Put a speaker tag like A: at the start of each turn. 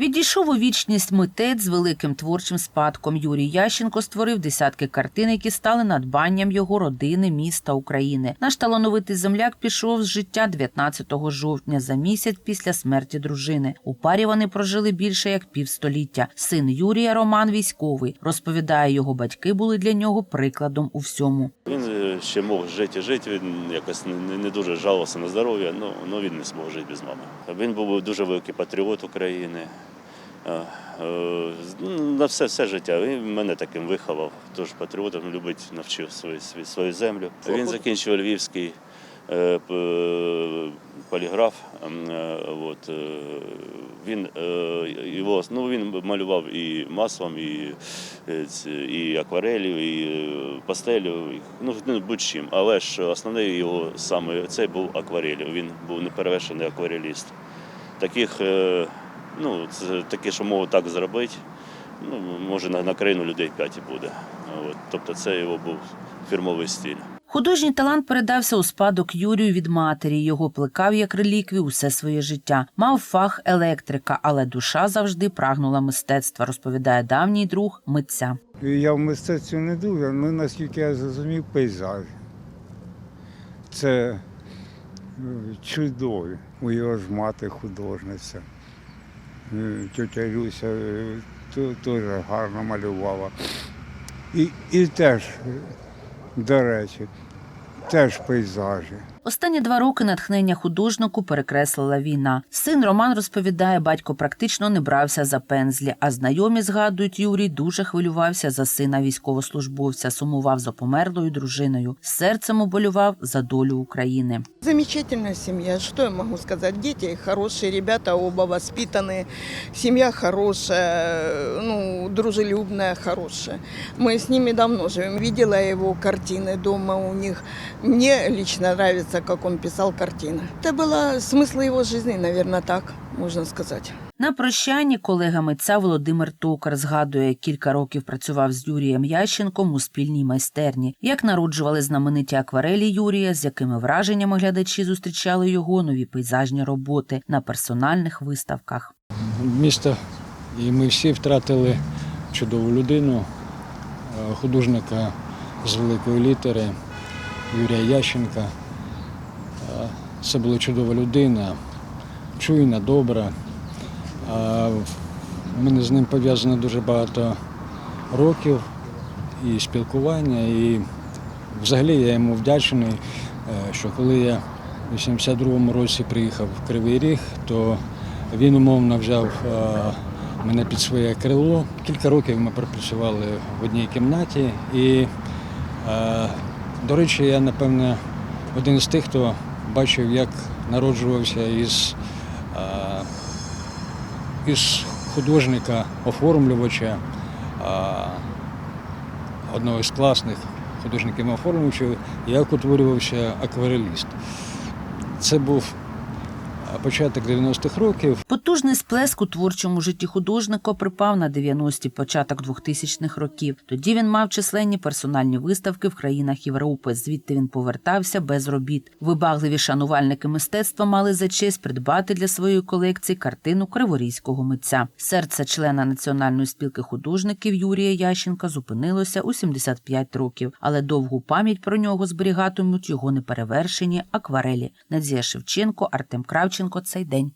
A: Відійшов у вічність митець з великим творчим спадком. Юрій Ященко створив десятки картин, які стали надбанням його родини, міста України. Наш талановитий земляк пішов з життя 19 жовтня за місяць після смерті дружини. У парі вони прожили більше як півстоліття. Син Юрія Роман військовий розповідає, його батьки були для нього прикладом у всьому.
B: Він е, ще мог жити жити, він якось не, не- дуже жалувався на здоров'я, ну, ну він не змог жити без мами. Він був дуже великий патріот України. Е, ну, На все, все життя. Він мене таким виховав. Тож патріотом любить, навчив свою, свою, свою землю. Він закінчив Львівський е, поліграф. е, От, е, він, його, ну, він малював і маслом, і, і акварелью, і пастелю, ну, ну, будь-чим. Але ж основний його саме цей був акварелью. Він був неперевершений аквареліст. Таких, ну, це таке, що можуть так зробити, ну, може на, на країну людей п'ять і буде. От, тобто це його був фірмовий стиль.
A: Художній талант передався у спадок Юрію від матері. Його плекав як реліквію усе своє життя. Мав фах електрика, але душа завжди прагнула мистецтва, розповідає давній друг митця.
C: Я в мистецтві не дуже, ну наскільки я зрозумів, пейзаж. Це е, чудові. У його ж мати художниця. Е, Тетя Люся е, теж гарно малювала. І, і теж, е, до речі, теж пейзажі.
A: Останні два роки натхнення художнику перекреслила війна. Син Роман розповідає, батько практично не брався за пензлі, а знайомі згадують, Юрій дуже хвилювався за сина військовослужбовця, сумував за померлою дружиною. Серцем уболював за долю України.
D: Замечательная семья, что я могу сказать? Дети хорошие, ребята оба воспитанные, семья хорошая, ну, дружелюбная, хорошая. Мы с ними давно живем. Видела его картины дома у них. Мне лично нравится, как он писал картины. Это было смысл его жизни, наверное, так можно сказать.
A: На прощанні колега митця Володимир Токар згадує, кілька років працював з Юрієм Ященком у спільній майстерні. Як народжували знамениті акварелі Юрія, з якими враженнями глядачі зустрічали його нові пейзажні роботи на персональних виставках.
E: місто, і ми всі втратили чудову людину, е, художника з великої літери Юрія Ященка. Це була чудова людина, чуйна, добра. У мене з ним пов'язано дуже багато років і спілкування, і взагалі я йому вдячний, е, що коли я в 82-му році приїхав в Кривий Ріг, то він умовно взяв е, мене під своє крило. Кілька років ми пропрацювали в одній кімнаті. І, е, до речі, я, напевне, один з тих, хто бачив, як народжувався із, е, із художника, оформлювача, е, одного із класних художників оформлювачів, як утворювався аквареліст. Це був початок 90-х років.
A: Потужний сплеск у творчому житті художника припав на 90-ті, початок 2000-х років. Тоді він мав численні персональні виставки в країнах Європи. Звідти він повертався без робіт. Вибагливі шанувальники мистецтва мали за честь придбати для своєї колекції картину криворізького митця. Серце члена національної спілки художників Юрія Ященка зупинилося у 75 років, але довгу пам'ять про нього зберігатимуть його неперевершені акварелі. Надія Шевченко, Артем Кравченко. Цей день.